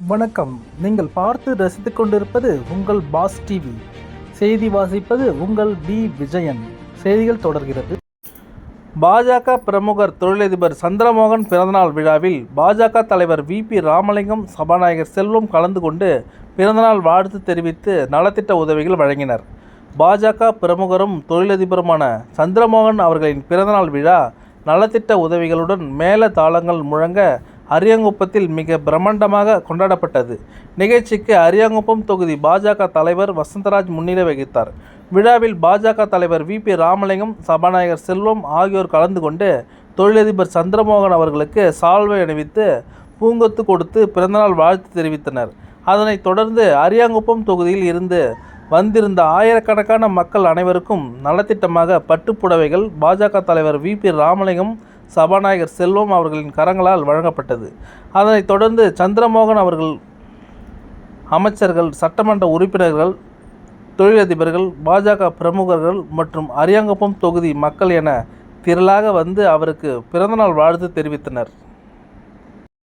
வணக்கம். நீங்கள் பார்த்து ரசித்துக் கொண்டிருப்பது உங்கள் பாஸ் டிவி. செய்தி வாசிப்பது உங்கள் பி விஜயன். செய்திகள் தொடர்கிறது. பாஜக பிரமுகர் தொழிலதிபர் சந்திரமோகன் பிறந்தநாள் விழாவில் பாஜக தலைவர் வி. பி. ராமலிங்கம் சபாநாயகர் செல்வம் கலந்து கொண்டு பிறந்தநாள் வாழ்த்து தெரிவித்து நலத்திட்ட உதவிகள் வழங்கினர். பாஜக பிரமுகரும் தொழிலதிபருமான சந்திரமோகன் அவர்களின் பிறந்தநாள் விழா நலத்திட்ட உதவிகளுடன் மேல தாளங்கள் முழங்க அரியாங்குப்பத்தில் மிக பிரம்மாண்டமாக கொண்டாடப்பட்டது. நிகழ்ச்சிக்கு அரியாங்குப்பம் தொகுதி பாஜக தலைவர் வசந்தராஜ் முன்னிலை வகித்தார். விழாவில் பாஜக தலைவர் வி. பி. ராமலிங்கம் சபாநாயகர் செல்வம் ஆகியோர் கலந்து கொண்டு தொழிலதிபர் சந்திரமோகன் அவர்களுக்கு சால்வை அணிவித்து பூங்கொத்து கொடுத்து பிறந்தநாள் வாழ்த்து தெரிவித்தனர். அதனைத் தொடர்ந்து அரியாங்குப்பம் தொகுதியில் இருந்து வந்திருந்த ஆயிரக்கணக்கான மக்கள் அனைவருக்கும் நலத்திட்டமாக பட்டுப்புடவைகள் பாஜக தலைவர் வி. பி. ராமலிங்கம் சபாநாயகர் செல்வம் அவர்களின் கரங்களால் வழங்கப்பட்டது. அதனைத் தொடர்ந்து சந்திரமோகன் அவர்கள் அமைச்சர்கள் சட்டமன்ற உறுப்பினர்கள் தொழிலதிபர்கள் பாஜக பிரமுகர்கள் மற்றும் அரியாங்குப்பம் தொகுதி மக்கள் என திரளாக வந்து அவருக்கு பிறந்தநாள் வாழ்த்து தெரிவித்தனர்.